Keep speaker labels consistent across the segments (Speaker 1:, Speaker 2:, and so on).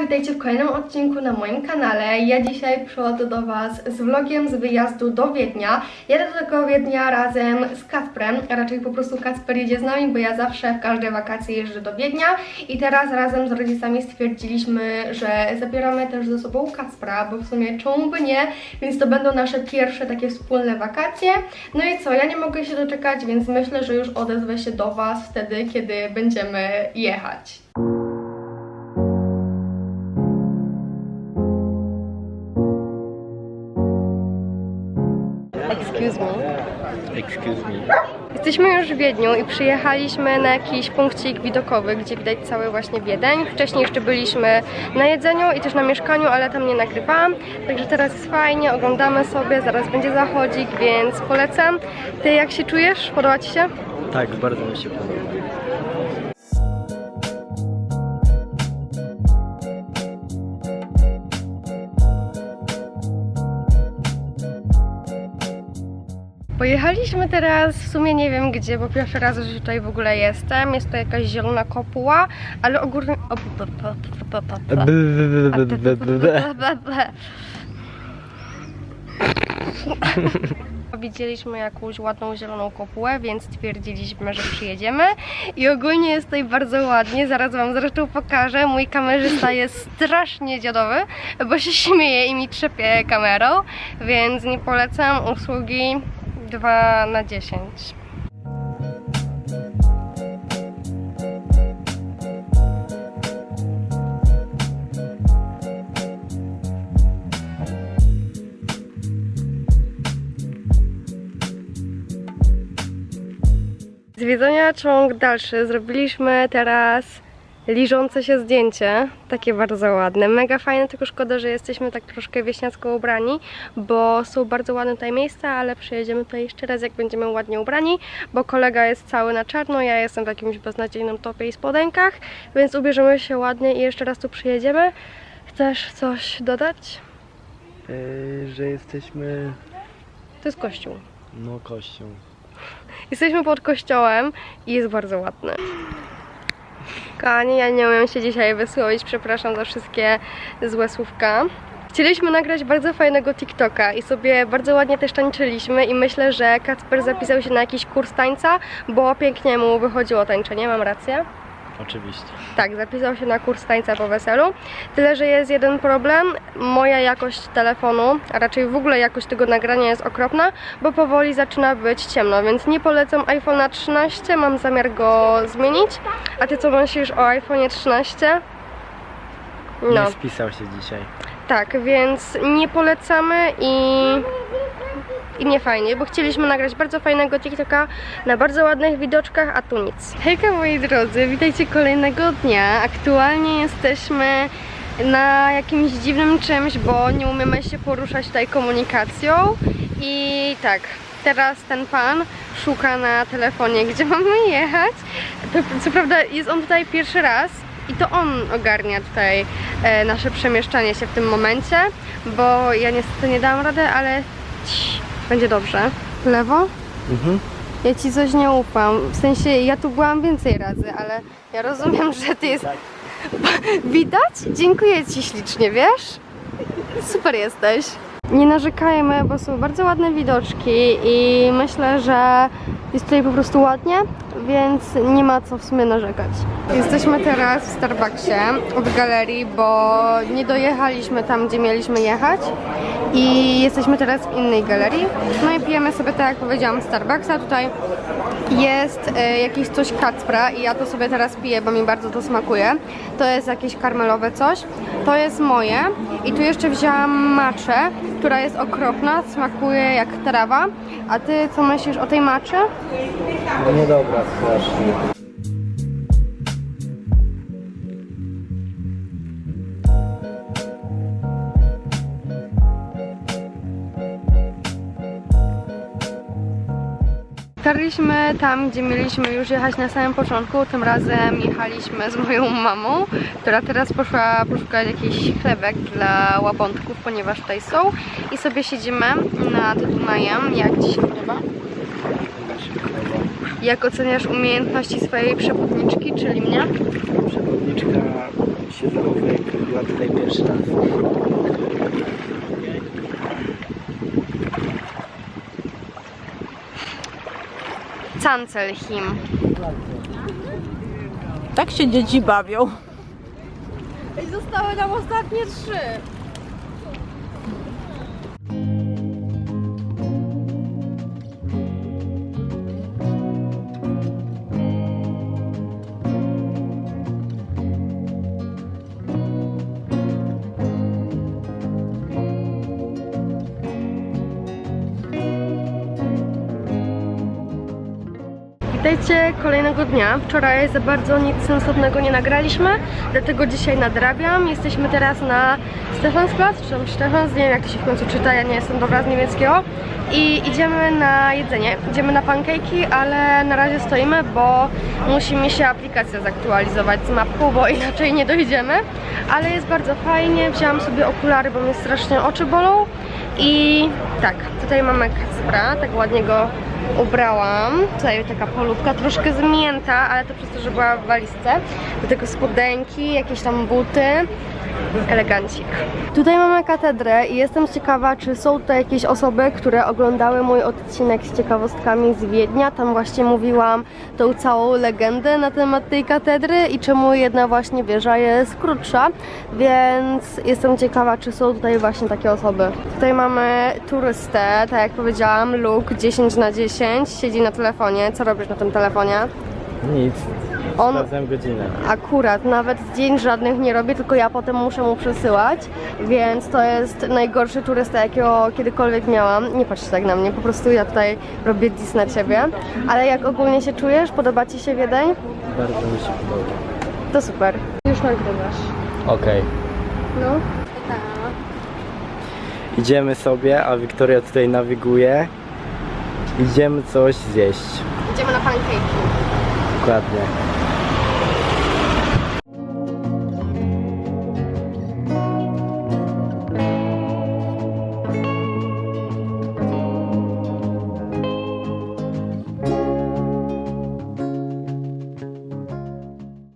Speaker 1: Witajcie w kolejnym odcinku na moim kanale. Ja dzisiaj przychodzę do Was z vlogiem z wyjazdu do Wiednia. Jadę do tego Wiednia razem z Kacprem, a raczej po prostu Kacper jedzie z nami, bo ja zawsze w każde wakacje jeżdżę do Wiednia i teraz razem z rodzicami stwierdziliśmy, że zabieramy też ze sobą Kacpra, bo w sumie czemu by nie, więc to będą nasze pierwsze takie wspólne wakacje. No i co, ja nie mogę się doczekać, więc myślę, że już odezwę się do Was wtedy, kiedy będziemy jechać. Excuse me. Jesteśmy już w Wiedniu i przyjechaliśmy na jakiś punkcik widokowy, gdzie widać cały właśnie Wiedeń. Wcześniej jeszcze byliśmy na jedzeniu i też na mieszkaniu, ale tam nie nagrywałam. Także teraz jest fajnie, oglądamy sobie, zaraz będzie zachodzik, więc polecam. Ty jak się czujesz? Podoba Ci się?
Speaker 2: Tak, bardzo mi się podoba.
Speaker 1: Pojechaliśmy teraz w sumie nie wiem gdzie, bo pierwszy raz że tutaj w ogóle jestem. Jest to jakaś zielona kopuła, ale ogólnie... Widzieliśmy jakąś ładną zieloną kopułę, więc stwierdziliśmy, że przyjedziemy. I ogólnie jest tutaj bardzo ładnie. Zaraz Wam zresztą pokażę. Mój kamerzysta jest strasznie dziadowy, bo się śmieje i mi trzepie kamerą, więc nie polecam usługi 2 na 10. Zwiedzania ciąg dalszy. Zrobiliśmy teraz liżące się zdjęcie. Takie bardzo ładne. Mega fajne, tylko szkoda, że jesteśmy tak troszkę wieśniacko ubrani, bo są bardzo ładne tutaj miejsca, ale przyjedziemy tutaj jeszcze raz, jak będziemy ładnie ubrani, bo kolega jest cały na czarno, ja jestem w jakimś beznadziejnym topie i spodenkach, więc ubierzemy się ładnie i jeszcze raz tu przyjedziemy. Chcesz coś dodać?
Speaker 2: Yy, że jesteśmy...
Speaker 1: To jest kościół.
Speaker 2: No, kością.
Speaker 1: Jesteśmy pod kościołem i jest bardzo ładny. Kochani, ja nie umiem się dzisiaj wysłowić, przepraszam za wszystkie złe słówka. Chcieliśmy nagrać bardzo fajnego TikToka i sobie bardzo ładnie też tańczyliśmy i myślę, że Kacper zapisał się na jakiś kurs tańca, bo pięknie mu wychodziło tańczenie, mam rację?
Speaker 2: Oczywiście.
Speaker 1: Tak, zapisał się na kurs tańca po weselu. Tyle, że jest jeden problem. Moja jakość telefonu, a raczej w ogóle jakość tego nagrania jest okropna, bo powoli zaczyna być ciemno, więc nie polecam iPhone'a 13, mam zamiar go zmienić. A ty co myślisz o iPhone'ie 13? No,
Speaker 2: Nie spisał się dzisiaj.
Speaker 1: tak, więc nie polecamy i i nie fajnie, bo chcieliśmy nagrać bardzo fajnego TikToka na bardzo ładnych widoczkach, a tu nic. Hejka moi drodzy, witajcie kolejnego dnia. Aktualnie jesteśmy na jakimś dziwnym czymś, bo nie umiemy się poruszać tutaj komunikacją i tak, teraz ten pan szuka na telefonie, gdzie mamy jechać. Co prawda jest on tutaj pierwszy raz, i to on ogarnia tutaj e, nasze przemieszczanie się w tym momencie, bo ja niestety nie dałam rady, ale będzie dobrze. Lewo?
Speaker 2: Mhm.
Speaker 1: Ja ci coś nie ufam. W sensie ja tu byłam więcej razy, ale ja rozumiem, że ty jest. Widać? Dziękuję ci ślicznie, wiesz? Super jesteś. Nie narzekajmy, bo są bardzo ładne widoczki i myślę, że jest tutaj po prostu ładnie, więc nie ma co w sumie narzekać. Jesteśmy teraz w Starbucksie w galerii, bo nie dojechaliśmy tam, gdzie mieliśmy jechać i jesteśmy teraz w innej galerii. No i pijemy sobie, tak jak powiedziałam, Starbucksa. Tutaj jest e, jakieś coś kacpra i ja to sobie teraz piję, bo mi bardzo to smakuje. To jest jakieś karmelowe coś. To jest moje i tu jeszcze wzięłam maczę, która jest okropna, smakuje jak trawa. A ty co myślisz o tej maczy?
Speaker 2: No niedobra strasznie.
Speaker 1: Dotarliśmy tam, gdzie mieliśmy już jechać na samym początku. Tym razem jechaliśmy z moją mamą, która teraz poszła poszukać jakichś chlebek dla łabątków, ponieważ tutaj są. I sobie siedzimy nad Dunajem. Jak się podoba? Jak oceniasz umiejętności swojej przewodniczki, czyli mnie?
Speaker 2: Przewodniczka się zachowuje, jakby była tutaj pierwszy raz.
Speaker 1: Cancelhim.
Speaker 3: Tak się dzieci bawią.
Speaker 1: I zostały nam ostatnie trzy. Witajcie kolejnego dnia. Wczoraj za bardzo nic sensownego nie nagraliśmy, dlatego dzisiaj nadrabiam. Jesteśmy teraz na Stefansplatz, czy tam Stefans, nie wiem jak to się w końcu czyta, ja nie jestem dobra z niemieckiego. I idziemy na jedzenie, idziemy na pancake'i, ale na razie stoimy, bo musi mi się aplikacja zaktualizować z mapką, bo inaczej nie dojdziemy. Ale jest bardzo fajnie, wzięłam sobie okulary, bo mnie strasznie oczy bolą. I tak, tutaj mamy Kacpra, tak ładnie go ubrałam. Tutaj taka polówka, troszkę zmięta, ale to przez to, że była w walizce. Do tego spodenki, jakieś tam buty. Elegancik. Tutaj mamy katedrę i jestem ciekawa, czy są tutaj jakieś osoby, które oglądały mój odcinek z ciekawostkami z Wiednia. Tam właśnie mówiłam tą całą legendę na temat tej katedry i czemu jedna właśnie wieża jest krótsza, więc jestem ciekawa, czy są tutaj właśnie takie osoby. Tutaj mamy turystę, tak jak powiedziałam, Luke 10 na 10 siedzi na telefonie. Co robisz na tym telefonie?
Speaker 2: Nic.
Speaker 1: On
Speaker 2: godzinę.
Speaker 1: akurat nawet zdjęć żadnych nie robię, tylko ja potem muszę mu przesyłać, więc to jest najgorszy turysta, jakiego kiedykolwiek miałam. Nie patrz tak na mnie, po prostu ja tutaj robię dis na ciebie. Ale jak ogólnie się czujesz? Podoba ci się Wiedeń?
Speaker 2: Bardzo mi się podoba.
Speaker 1: To super. Już nagrywasz.
Speaker 2: Okej.
Speaker 1: No.
Speaker 2: Idziemy sobie, a Wiktoria tutaj nawiguje. Idziemy coś zjeść.
Speaker 1: Idziemy na pancake'i.
Speaker 2: Dokładnie.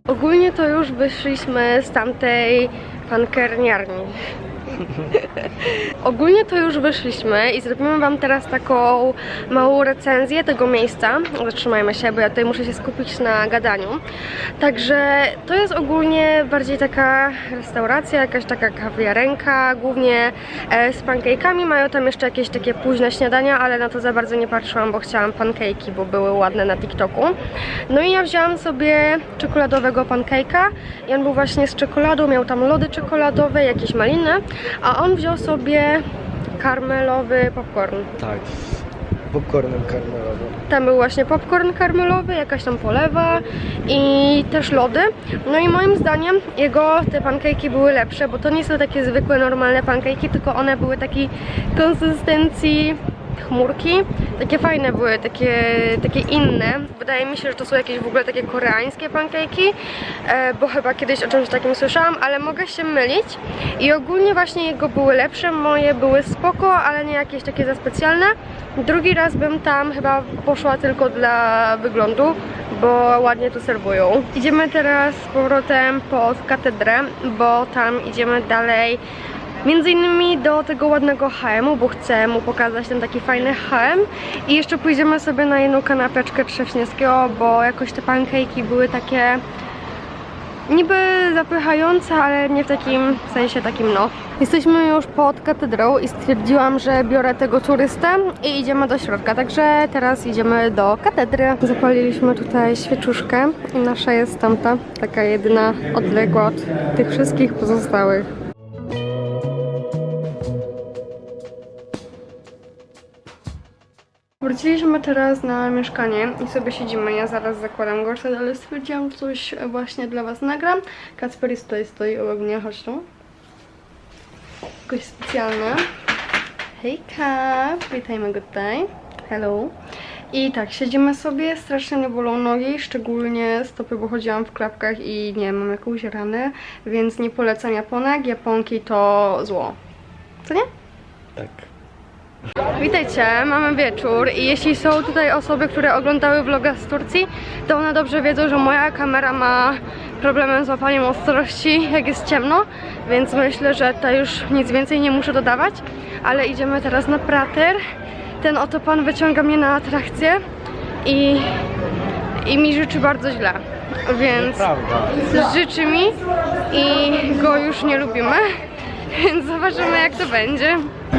Speaker 1: Ogólnie to już wyszliśmy z tamtej pankerniarni. Ogólnie to już wyszliśmy i zrobimy Wam teraz taką małą recenzję tego miejsca. Zatrzymajmy się, bo ja tutaj muszę się skupić na gadaniu. Także to jest ogólnie bardziej taka restauracja, jakaś taka kawiarenka, głównie e, z pancake'ami. Mają tam jeszcze jakieś takie późne śniadania, ale na to za bardzo nie patrzyłam, bo chciałam pancake'i, bo były ładne na TikToku. No i ja wzięłam sobie czekoladowego pancake'a i on był właśnie z czekoladą, miał tam lody czekoladowe, jakieś maliny, a on wziął sobie karmelowy popcorn.
Speaker 2: Tak. Popcornem karmelowym.
Speaker 1: Tam był właśnie popcorn karmelowy, jakaś tam polewa i też lody. No i moim zdaniem jego te pancake'i były lepsze, bo to nie są takie zwykłe, normalne pancake'i, tylko one były takiej konsystencji chmurki. Takie fajne były, takie, takie inne. Wydaje mi się, że to są jakieś w ogóle takie koreańskie pancake'i, e, bo chyba kiedyś o czymś takim słyszałam, ale mogę się mylić. I ogólnie właśnie jego były lepsze, moje były spoko, ale nie jakieś takie za specjalne. Drugi raz bym tam chyba poszła tylko dla wyglądu, bo ładnie tu serwują. Idziemy teraz z powrotem pod katedrę, bo tam idziemy dalej Między innymi do tego ładnego HM-u, bo chcę mu pokazać ten taki fajny HM i jeszcze pójdziemy sobie na jedną kanapeczkę Trześniewskiego, bo jakoś te pancake'i były takie niby zapychające, ale nie w takim sensie takim no. Jesteśmy już pod katedrą i stwierdziłam, że biorę tego turystę i idziemy do środka, także teraz idziemy do katedry. Zapaliliśmy tutaj świeczuszkę i nasza jest tamta, taka jedyna odległa od tych wszystkich pozostałych. Wróciliśmy teraz na mieszkanie i sobie siedzimy. Ja zaraz zakładam gorset, ale stwierdziłam coś właśnie dla Was nagram. Kacper tutaj stoi obok mnie, chodź tu. Jakoś specjalne. Hejka, witajmy go tutaj. Hello. I tak, siedzimy sobie, strasznie mnie bolą nogi, szczególnie stopy, bo chodziłam w klapkach i nie mam jakąś ranę, więc nie polecam japonek. Japonki to zło. Co nie?
Speaker 2: Tak.
Speaker 1: Witajcie, mamy wieczór i jeśli są tutaj osoby, które oglądały vloga z Turcji, to one dobrze wiedzą, że moja kamera ma problem z łapaniem ostrości, jak jest ciemno, więc myślę, że to już nic więcej nie muszę dodawać, ale idziemy teraz na prater. Ten oto pan wyciąga mnie na atrakcję i, i mi życzy bardzo źle, więc życzy mi i go już nie lubimy, więc zobaczymy jak to będzie.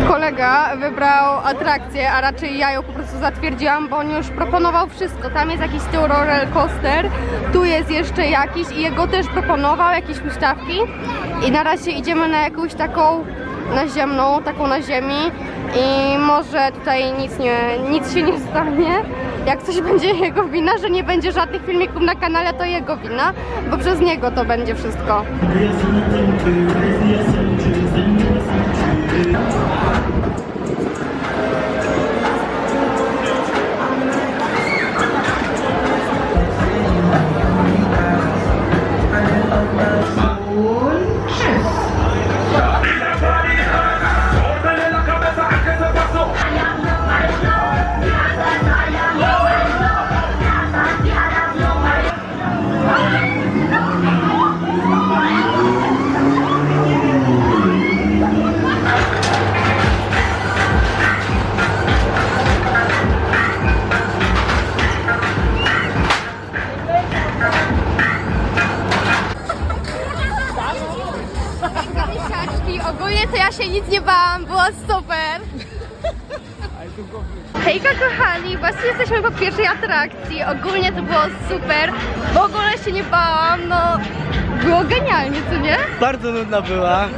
Speaker 1: Kolega wybrał atrakcję, a raczej ja ją po prostu zatwierdziłam, bo on już proponował wszystko. Tam jest jakiś tył roller coaster, tu jest jeszcze jakiś i jego też proponował jakieś huśtawki i na razie idziemy na jakąś taką naziemną, taką na ziemi i może tutaj nic, nie, nic się nie stanie. Jak coś będzie jego wina, że nie będzie żadnych filmików na kanale, to jego wina, bo przez niego to będzie wszystko. 嗯。Pierwszej atrakcji. Ogólnie to było super. W ogóle się nie bałam, no było genialnie, co nie?
Speaker 2: Bardzo nudna była.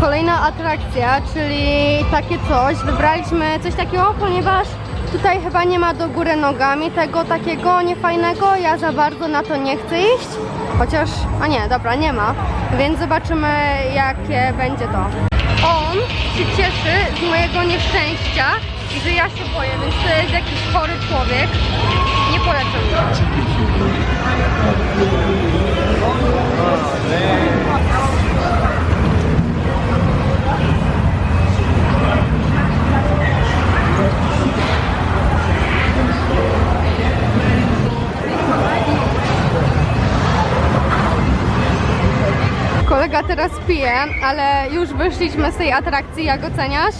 Speaker 1: Kolejna atrakcja, czyli takie coś. Wybraliśmy coś takiego, ponieważ tutaj chyba nie ma do góry nogami tego takiego niefajnego. Ja za bardzo na to nie chcę iść. Chociaż, a nie, dobra, nie ma. Więc zobaczymy, jakie będzie to. On się cieszy z mojego nieszczęścia i że ja się boję, więc to jest jakiś chory człowiek. Nie polecam. Kolega teraz pije, ale już wyszliśmy z tej atrakcji. Jak oceniasz?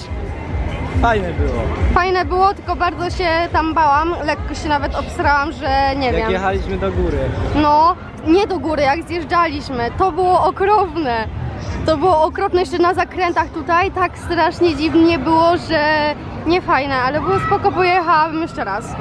Speaker 2: Fajne było.
Speaker 1: Fajne było, tylko bardzo się tam bałam. Lekko się nawet obsrałam, że nie
Speaker 2: Jak
Speaker 1: wiem.
Speaker 2: jechaliśmy do góry.
Speaker 1: No, nie do góry, jak zjeżdżaliśmy. To było okropne. To było okropne jeszcze na zakrętach tutaj. Tak strasznie dziwnie było, że nie fajne, ale było spoko, pojechałabym jeszcze raz.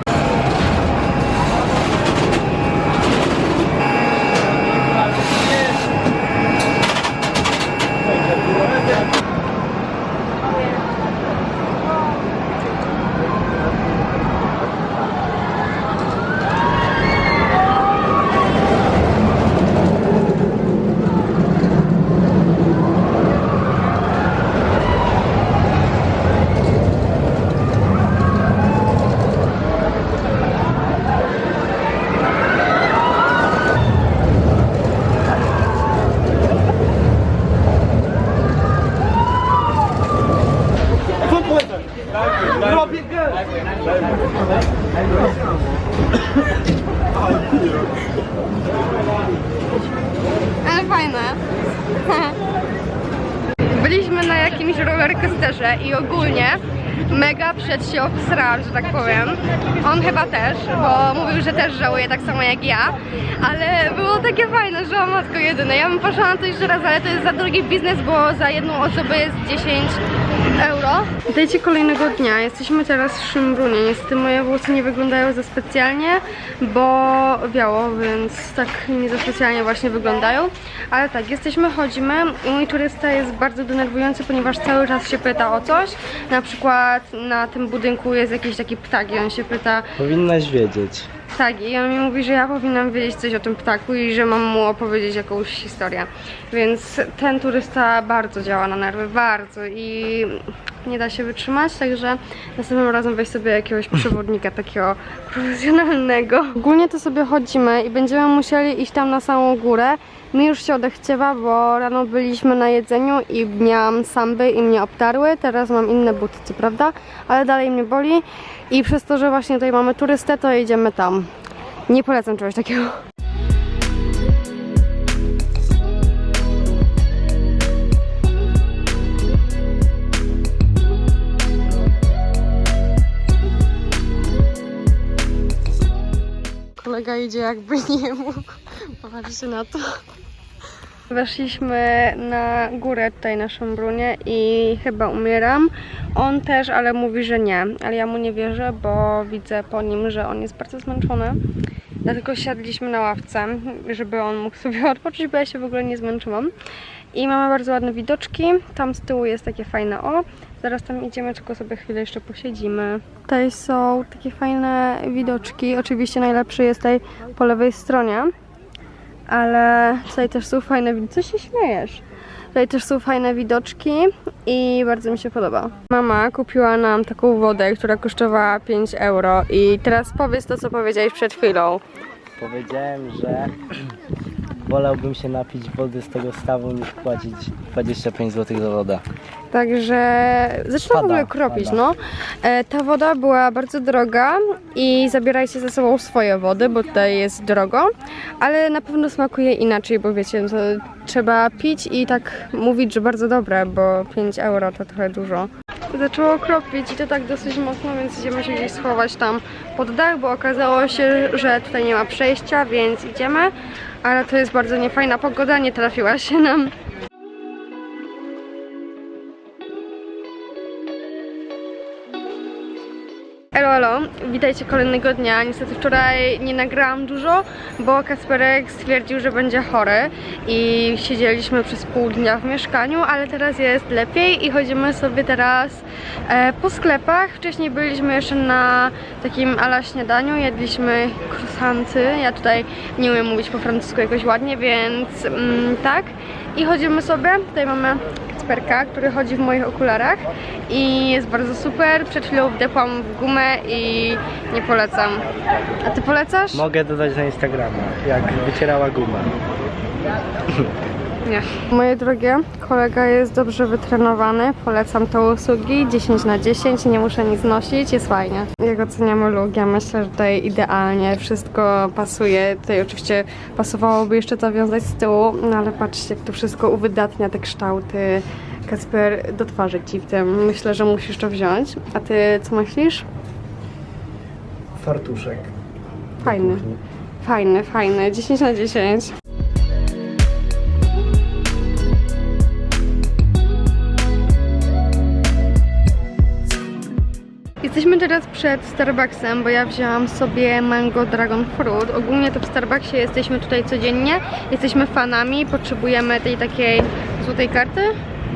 Speaker 1: Ale fajne. Byliśmy na jakimś rollercoasterze i ogólnie mega przed się obsrał, że tak powiem. On chyba też, bo mówił, że też żałuje tak samo jak ja, ale było takie fajne, że o matko jedyne. Ja bym poszła na to jeszcze raz, ale to jest za drogi biznes, bo za jedną osobę jest 10 euro. Witajcie kolejnego dnia. Jesteśmy teraz w Szymbrunie. Niestety moje włosy nie wyglądają za specjalnie, bo wiało, więc tak nie za specjalnie właśnie wyglądają. Ale tak, jesteśmy, chodzimy mój turysta jest bardzo denerwujący, ponieważ cały czas się pyta o coś. Na przykład na tym budynku jest jakiś taki ptak i on się pyta,
Speaker 2: Powinnaś wiedzieć.
Speaker 1: tak, i on mi mówi, że ja powinnam wiedzieć coś o tym ptaku i że mam mu opowiedzieć jakąś historię. Więc ten turysta bardzo działa na nerwy, bardzo i nie da się wytrzymać, także następnym razem weź sobie jakiegoś przewodnika takiego profesjonalnego. Ogólnie to sobie chodzimy i będziemy musieli iść tam na samą górę Mi już się odechciewa, bo rano byliśmy na jedzeniu i miałam samby i mnie obtarły. Teraz mam inne buty, co prawda, ale dalej mnie boli. I przez to, że właśnie tutaj mamy turystę, to jedziemy tam. Nie polecam czegoś takiego. Kolega idzie jakby nie mógł. Popatrzcie na to. Weszliśmy na górę tutaj na Szambrunie i chyba umieram. On też, ale mówi, że nie. Ale ja mu nie wierzę, bo widzę po nim, że on jest bardzo zmęczony. Dlatego siadliśmy na ławce, żeby on mógł sobie odpocząć, bo ja się w ogóle nie zmęczyłam. I mamy bardzo ładne widoczki. Tam z tyłu jest takie fajne o. Zaraz tam idziemy, tylko sobie chwilę jeszcze posiedzimy. Tutaj są takie fajne widoczki. Oczywiście najlepszy jest tutaj po lewej stronie. Ale tutaj też są fajne widoczki. Co się śmiejesz? Tutaj też są fajne widoczki i bardzo mi się podoba. Mama kupiła nam taką wodę, która kosztowała 5 euro i teraz powiedz to, co powiedziałeś przed chwilą.
Speaker 2: Powiedziałem, że wolałbym się napić wody z tego stawu niż płacić 25 zł za wodę.
Speaker 1: Także zaczyna w
Speaker 2: Pada,
Speaker 1: ogóle kropić,
Speaker 2: pada.
Speaker 1: no. E, ta woda była bardzo droga i zabierajcie ze sobą swoje wody, bo tutaj jest drogo, ale na pewno smakuje inaczej, bo wiecie, to trzeba pić i tak mówić, że bardzo dobre, bo 5 euro to trochę dużo. Zaczęło kropić i to tak dosyć mocno, więc idziemy się gdzieś schować tam pod dach, bo okazało się, że tutaj nie ma przejścia, więc idziemy, ale to jest bardzo niefajna pogoda, nie trafiła się nam. Elo, witajcie kolejnego dnia. Niestety wczoraj nie nagrałam dużo, bo Kasperek stwierdził, że będzie chory i siedzieliśmy przez pół dnia w mieszkaniu, ale teraz jest lepiej i chodzimy sobie teraz e, po sklepach. Wcześniej byliśmy jeszcze na takim ala śniadaniu, jedliśmy croissanty. Ja tutaj nie umiem mówić po francusku jakoś ładnie, więc mm, tak. I chodzimy sobie, tutaj mamy Kacperka, który chodzi w moich okularach i jest bardzo super. Przed chwilą wdepłam w gumę i nie polecam. A ty polecasz?
Speaker 2: Mogę dodać na Instagrama, jak wycierała gumę.
Speaker 1: Nie. Moje drogie, kolega jest dobrze wytrenowany, polecam te usługi, 10 na 10, nie muszę nic nosić, jest fajnie. Jak oceniamy look, ja myślę, że tutaj idealnie wszystko pasuje. Tutaj oczywiście pasowałoby jeszcze to wiązać z tyłu, no ale patrzcie, jak to wszystko uwydatnia te kształty. Kasper, do twarzy ci w tym. Myślę, że musisz to wziąć. A ty co myślisz?
Speaker 2: Fartuszek.
Speaker 1: Fajny. Fajny, fajny. 10 na 10. Jesteśmy teraz przed Starbucksem, bo ja wzięłam sobie Mango Dragon Fruit. Ogólnie to w Starbucksie jesteśmy tutaj codziennie. Jesteśmy fanami, potrzebujemy tej takiej złotej karty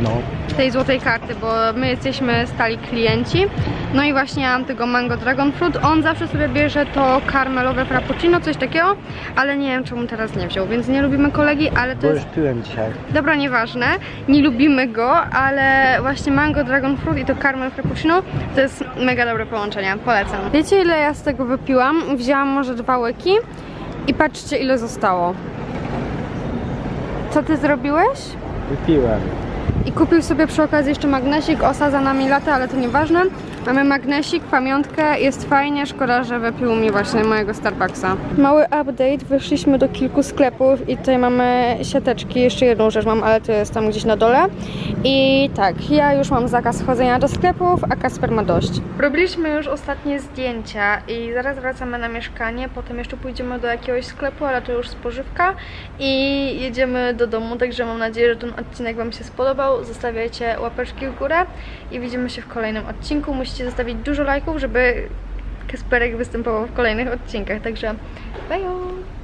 Speaker 2: No.
Speaker 1: Tej złotej karty, bo my jesteśmy stali klienci. No i właśnie ja mam tego Mango Dragon Fruit. On zawsze sobie bierze to karmelowe frappuccino, coś takiego, ale nie wiem czemu teraz nie wziął, więc nie lubimy kolegi, ale to
Speaker 2: Bo
Speaker 1: jest...
Speaker 2: już piłem dzisiaj.
Speaker 1: Dobra, nieważne, nie lubimy go, ale właśnie Mango Dragon Fruit i to Caramel Frappuccino to jest mega dobre połączenie, polecam. Wiecie ile ja z tego wypiłam? Wzięłam może dwa łyki i patrzcie ile zostało. Co ty zrobiłeś?
Speaker 2: Wypiłem.
Speaker 1: I kupił sobie przy okazji jeszcze magnesik, osa za nami lata, ale to nieważne. Mamy magnesik, pamiątkę, jest fajnie, szkoda, że wypił mi właśnie mojego Starbucksa. Mały update, wyszliśmy do kilku sklepów i tutaj mamy siateczki, jeszcze jedną rzecz mam, ale to jest tam gdzieś na dole. I tak, ja już mam zakaz chodzenia do sklepów, a Kasper ma dość. Robiliśmy już ostatnie zdjęcia i zaraz wracamy na mieszkanie, potem jeszcze pójdziemy do jakiegoś sklepu, ale to już spożywka i jedziemy do domu, także mam nadzieję, że ten odcinek Wam się spodobał. Zostawiajcie łapeczki w górę i widzimy się w kolejnym odcinku. Musicie zostawić dużo lajków, żeby Kasperek występował w kolejnych odcinkach, także bye!